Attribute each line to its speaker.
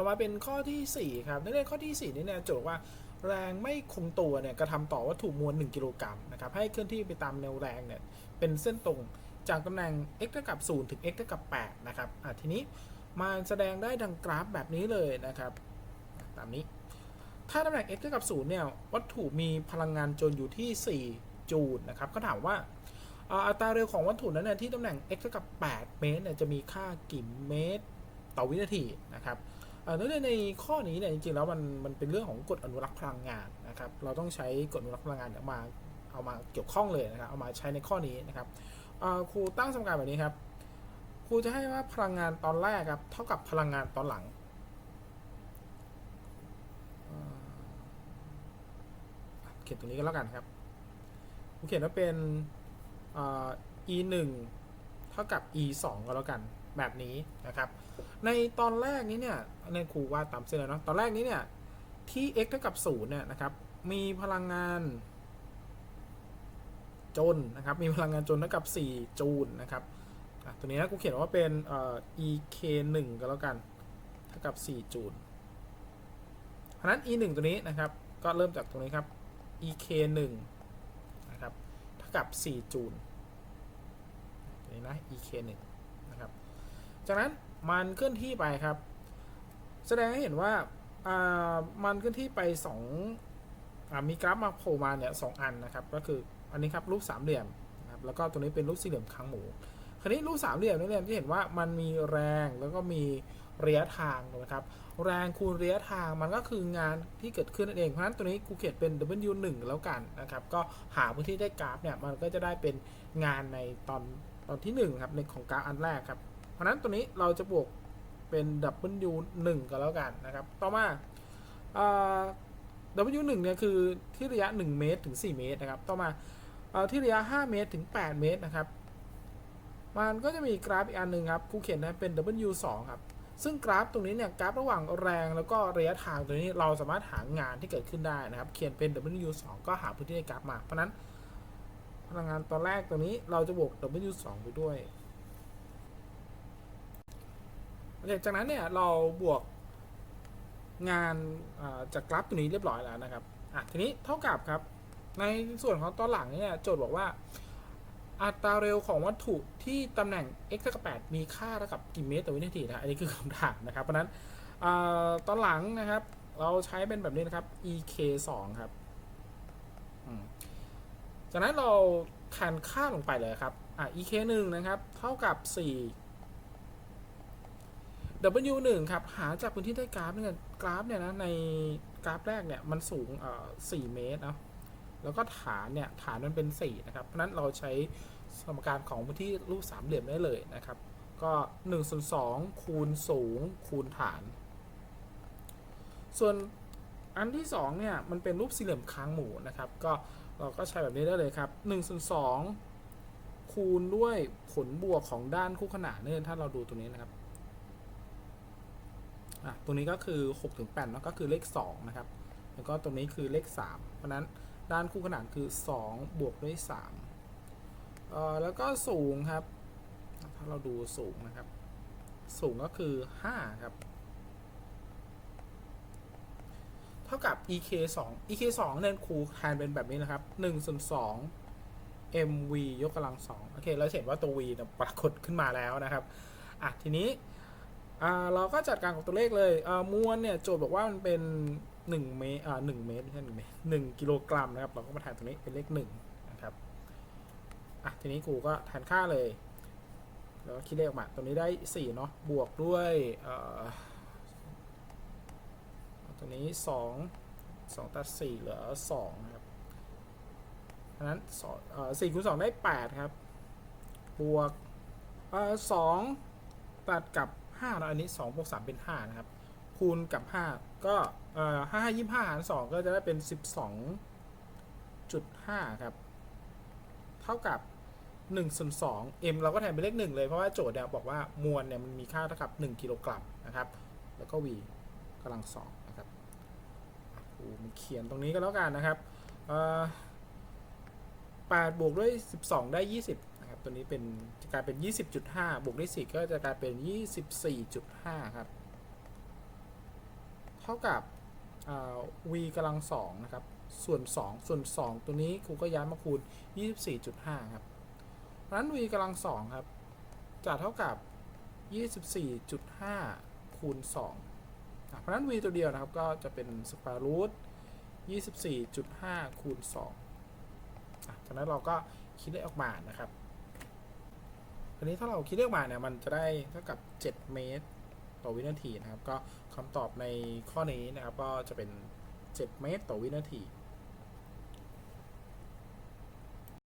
Speaker 1: ต่อมาเป็นข้อทีสี่ 4 ครับในเรื่องข้อทีสี่ 4 นี่เนี่ยโจทย์ว่าแรงไม่คงตัวเนี่ยกระทำต่อวัตถุมวล 1 กิโลกรัมนะครับให้เคลื่อนที่ไปตามแนวแรงเนี่ยเป็นเส้นตรงจากตำแหน่ง x เท่ากับ 0 ถึง x เท่ากับ 8 นะครับอะทีนี้มาแสดงได้ดังกราฟแบบนี้เลยนะครับ ตามนี้ ถ้าตำแหน่ง x เท่ากับ 0 เนี่ยวัตถุมีพลังงานจนอยู่ที่ 4 จูลนะครับก็ถามว่าอัตราเร็วของวัตถุนั้นเนี่ยที่ตำแหน่ง x เท่ากับ 8 เมตรเนี่ยจะมีค่ากี่เมตร ต่อวินาทีนะครับ แล้วในข้อนี้เนี่ยจริงๆแล้วมันมันเป็นเรื่องของกฎอนุรักษ์พลังงานนะครับ เราต้องใช้กฎอนุรักษ์พลังงานเนี่ยมาเอามาเกี่ยวข้องเลยนะครับเอามาใช้ในข้อนี้นะครับครูตั้งสมการแบบนี้ครับครูจะให้ว่าพลังงานตอนแรกครับเท่ากับพลังงานตอนหลังเเขียนตรงนี้ก็แล้วกันครับครูเขียนว่าเป็น e 1เท่ากับ e 2ก็แล้วกัน แบบนี้นะครับ ในตอนแรกนี้เนี่ยในครูว่าดตามเส้นเลยเนาะตอนแรกนี้เนี่ยที่ x เท่ากับ0เนี่ยนะครับ มีพลังงาน จนนะครับ มีพลังงานจนเท่ากับ 4 จูลนะครับอะตัวนี้นะกูเขียนว่าเป็นเอ่อ ek 1ก็แล้วกันเท่ากับ 4 จูลเพราะนั้น e 1ตัวนี้นะครับ ก็เริ่มจากตรงนี้ครับ ek 1นะครับ เท่ากับ 4 จูลนี้นะ ek 1นะครับ จากนั้นมันเคลื่อนที่ไปครับ แสดงให้เห็นว่าอ่ามันเคลื่อนที่ไปสองอามีกราฟมาโผล่มาเนี่ยสองอันนะครับ ก็คืออันนี้ครับรูปสามเหลี่ยมนะครับแล้วก็ตัวนี้เป็นรูปสี่เหลี่ยมค้างหมู คราวนี้รูปสามเหลี่ยมนี่เนี่ยที่เห็นว่ามันมีแรงแล้วก็มีระยะทางนะครับ แรงคูณระยะทางมันก็คืองานที่เกิดขึ้นนั่นเอง เพราะฉะนั้นตัวนี้กูเขียนเป็น W 1 แล้วกันนะครับ ก็หาพื้นที่ได้กราฟเนี่ยมันก็จะได้เป็นงานในตอนตอนที่หนึ่งครับในของกราฟอันแรกครับ เพราะนั้นตัวนี้เราจะบวกเป็น W 1ก็แล้วกันนะครับ ต่อมาเอ่อ W 1เนี่ยคือที่ระยะ 1 เมตรถึง 4 เมตรนะครับ ต่อมาอที่ระยะ 5 เมตรถึง 8 เมตรนะครับ มันก็จะมีกราฟอีกอันหนึ่งครับครูเขียนนะเป็น W 2ครับ ซึ่งกราฟตรงนี้เนี่ยกราฟระหว่างแรงแล้วก็ระยะทางตรงนี้เราสามารถหางานที่เกิดขึ้นได้นะครับ เขียนเป็น W 2ก็หาพื้นที่ในกราฟมา เพราะฉะนั้นพลังงานตอนแรกตรงนี้เราจะบวก W 2ไปด้วย คจากนั้นเนี่ยเราบวกงานจากกราฟตัวนี้เรียบร้อยแล้วนะครับอะทีนี้เท่ากับครับ ในส่วนของตอนหลังเนี่ยโจทย์บอกว่า อัตราเร็วของวัตถุที่ตำแหน่ง x เท่ากับ8มีค่าเท่ากับกี่เมตรต่อวินาทีนะอันนี้คือคำถามนะครับ เพราะนั้นอตอนหลังนะครับ เราใช้เป็นแบบนี้นะครับ ek 2ครับจากนั้นเราแทนค่าลงไปเลยครับอะ ek 1นะครับ เท่ากับ 4 W 1 ครับหาจากพื้นที่ใต้กราฟเนี่ยกราฟเนี่ยนะในกราฟแรกเนี่ยมันสูงเอ่อ4เมตรเนาะแล้วก็ฐานเนี่ยฐานมันเป็น 4 นะครับ เพราะนั้นเราใช้สมการของพื้นที่รูปสามเหลี่ยมได้เลยนะครับ ก็1ส่วน2คูณสูงคูณฐาน ส่วนอันที่ 2 เนี่ย มันเป็นรูปสี่เหลี่ยมค้างหมูนะครับ ก็เราก็ใช้แบบนี้ได้เลยครับ1ส่วน2คูณด้วยผลบวกของด้านคู่ขนานเนี่ยถ้าเราดูตัวนี้นะครับ อะตรงนี้ก็คือ6ถึง8เนาะก็คือเลข2นะครับ แล้วก็ตรงนี้คือเลข 3 เพราะนั้นด้านคู่ขนานคือ 2 บวกด้วย3เอ่อแล้วก็สูงครับ ถ้าเราดูสูงนะครับ สูงก็คือ 5 ครับ เท่ากับ ek 2 ek 2เนี่ยครูแทนเป็นแบบนี้นะครับ1ส่วน2 mv ยกกำลัง2โอเค เราเห็นว่าตัว v ปรากฏขึ้นมาแล้วนะครับ อะ ทีนี้ อ่าเราก็จัดการกับตัวเลขเลยอ่ามวลเนี่ยโจทย์บอกว่ามันเป็น1เมตรอ่า1เมตรไม่ใช่1เมตร1กิโลกรัมนะครับ เราก็มาแทนตรงนี้เป็นเลข1นะครับอะทีนี้ครูก็แทนค่าเลย แล้วคิดเลขออกมาตัวนี้ได้4เนาะบวกด้วยเอ่อตัวนี้ 2 2 ตัด 4 เหลือ2นะครับเพราะนั้นสองเอ่อ4คูณ2ได้ 8 ครับ บวกเอ่อ2ตัดกับ 5แล้วอันนี้2บวก3เป็น5นะครับ คูณกับ5ก็เอ่อ5 25หาร2ก็จะได้เป็น12.5ครับ เท่ากับ1ส่วน2 m เราก็แทนเป็นเลข1เลย เพราะว่าโจทย์เนี่ยบอกว่ามวลเนี่ยมันมีค่าเท่ากับ1กิโลกรัมนะครับ แล้วก็ v กำลัง2นะครับครูมันเขียนตรงนี้ก็แล้วกันนะครับเอ่อ8บวกด้วย12ได้20นะครับ ตัวนี้เป็นจะกลายเป็น 20.5 บวกด้วย4ก็จะกลายเป็น 24.5 ครับ เท่ากับ v กำลังสองนะครับ ส่วน 2 ส่วน 2 ตัวนี้ครูก็ย้ายมาคูณ 24.5 ครับเพราะนั้น v กำลังสองครับ จะเท่ากับ 24.5 คูณ2อะเพราะนั้น v ตัวเดียวนะครับ ก็จะเป็น square root 24.5 คูณ2อะจากนั้นเราก็คิดได้ออกมานะครับ อันนี้ถ้าเราคิดได้ออกมาเนี่ยมันจะได้เท่ากับ 7 เมตร ต่อวินาทีนะครับ ก็คำตอบในข้อนี้นะครับก็จะเป็น 7 เมตร ต่อวินาที